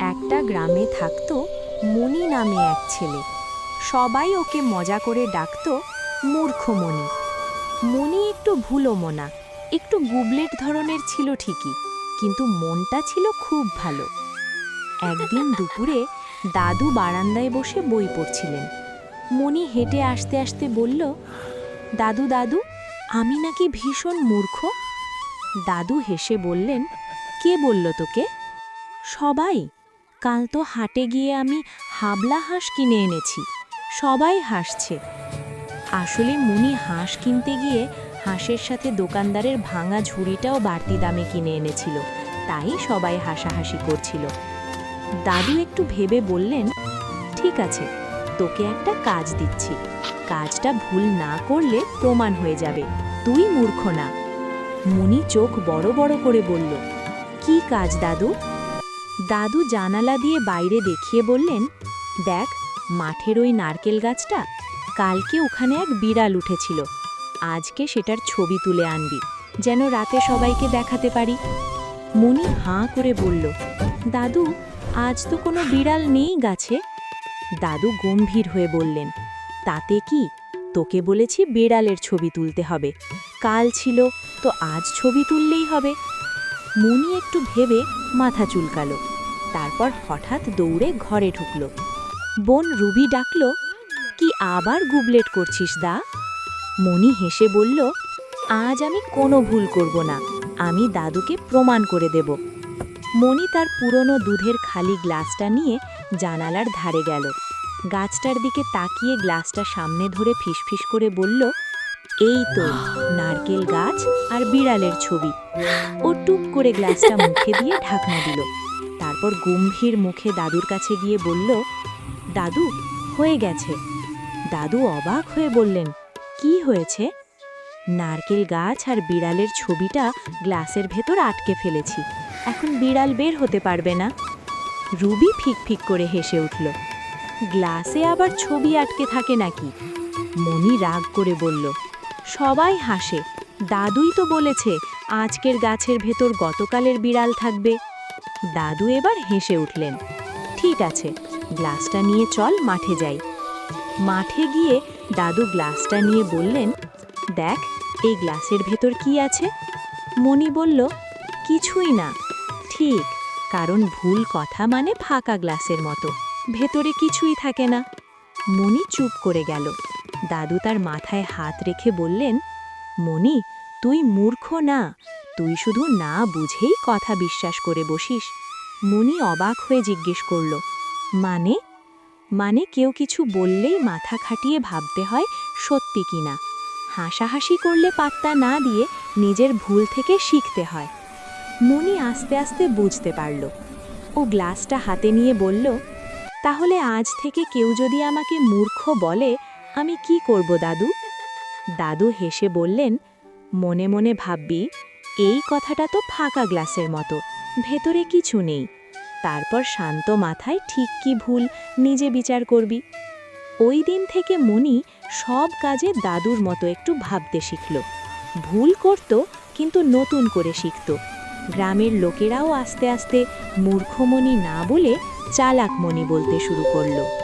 একটা গ্রামে থাকত মণি নামে এক ছেলে। সবাই ওকে মজা করে ডাকতো মূর্খ মণি মণি একটু ভুলো মনা, একটু গুবলেট ধরনের ছিল ঠিকই, কিন্তু মনটা ছিল খুব ভালো। একদিন দুপুরে দাদু বারান্দায় বসে বই পড়ছিলেন। মণি হেঁটে আসতে আসতে বলল, দাদু দাদু, আমি নাকি ভীষণ মূর্খ? দাদু হেসে বললেন, কে বলল তোকে? সবাই। কাল তো হাটে গিয়ে আমি হাবলা হাঁস কিনে এনেছি। সবাই হাসছে। আসলে মুনি হাঁস কিনতে গিয়ে হাঁসের সাথে দোকানদারের ভাঙা ঝুড়িটাও বাড়তি দামে কিনে এনেছিল। তাই সবাই হাসাহাসি করছিল। দাদু একটু ভেবে বললেন, ঠিক আছে, তোকে একটা কাজ দিচ্ছি। কাজটা ভুল না করলে প্রমাণ হয়ে যাবে। তুই মূর্খ না। মুনি চোখ বড় বড় করে বলল, কি কাজ দাদু? দাদু জানালা দিয়ে বাইরে দেখিয়ে বললেন, দেখ, মাঠের ওই নারকেল গাছটা, কালকে ওখানে এক বিড়াল উঠেছিল। আজকে সেটার ছবি তুলে আনবি, যেন রাতে সবাইকে দেখাতে পারি। মনি হাঁ করে বলল, দাদু, আজ তো কোনো বিড়াল নেই গাছে? দাদু গম্ভীর হয়ে বললেন, তাতে কি? তোকে বলেছি বিড়ালের ছবি তুলতে হবে। কাল ছিল, তো আজ ছবি তুললেই হবে। মনি একটু ভেবে মাথা চুলকালো। তারপর হঠাৎ দৌড়ে ঘরে ঢুকল। বোন রুবি ডাকল, কি আবার গুবলেট করছিস দা? মনি হেসে বলল, আজ আমি কোনো ভুল করব না, আমি দাদুকে প্রমাণ করে দেব। মনি তার পুরনো দুধের খালি গ্লাসটা নিয়ে জানালার ধারে গেল। গাছটার দিকে তাকিয়ে গ্লাসটা সামনে ধরে ফিসফিস করে বলল এই তো নারকেল গাছ আর বিড়ালের ছবি। ও টুপ করে গ্লাসটা মুখে দিয়ে ঢাকনা দিল। তারপর গম্ভীর মুখে দাদুর কাছে গিয়ে বলল, দাদু, হয়ে গেছে। দাদু অবাক হয়ে বললেন, কি হয়েছে? নারকেল গাছ আর বিড়ালের ছবিটা গ্লাসের ভেতর আটকে ফেলেছি। এখন বিড়াল বের হতে পারবে না। রুবি ফিক ফিক করে হেসে উঠল, গ্লাসে আবার ছবি আটকে থাকে নাকি? মনি রাগ করে বলল সবাই হাসে। দাদুই তো বলেছে, আজকের গাছের ভেতর গতকালের বিড়াল থাকবে। দাদু এবার হেসে উঠলেন, ঠিক আছে, গ্লাসটা নিয়ে চল, মাঠে যাই। মাঠে গিয়ে দাদু গ্লাসটা নিয়ে বললেন, দেখ, এই গ্লাসের ভেতর কি আছে? মণি বলল, কিছুই না, ঠিক, কারণ ভুল কথা মানে ফাঁকা গ্লাসের মতো, ভেতরে কিছুই থাকে না। মণি চুপ করে গেল। দাদু তার মাথায় হাত রেখে বললেন, মণি, তুই মূর্খ না। তুই শুধু না বুঝেই কথা বিশ্বাস করে বসিস। মণি অবাক হয়ে জিজ্ঞেস করল মানে? মানে কেউ কিছু বললেই মাথা খাটিয়ে ভাবতে হয় সত্যি কিনা হাসাহাসি করলে পাত্তা না দিয়ে নিজের ভুল থেকে শিখতে হয়। মনি আস্তে আস্তে বুঝতে পারল ও গ্লাসটা হাতে নিয়ে বলল, তাহলে আজ থেকে কেউ যদি আমাকে মূর্খ বলে আমি কি করব, দাদু? দাদু হেসে বললেন, মনে মনে ভাববি, এই কথাটা তো ফাঁকা গ্লাসের মতো, ভেতরে কিছু নেই। তারপর শান্ত মাথায় ঠিক কি ভুল নিজে বিচার করবি। ওই দিন থেকে মনি সব কাজে দাদুর মতো একটু ভাবতে শিখল। ভুল করত, কিন্তু নতুন করে শিখত। গ্রামের লোকেরাও আস্তে আস্তে মূর্খমণি না বলে চালাক চালাকমণি বলতে শুরু করল।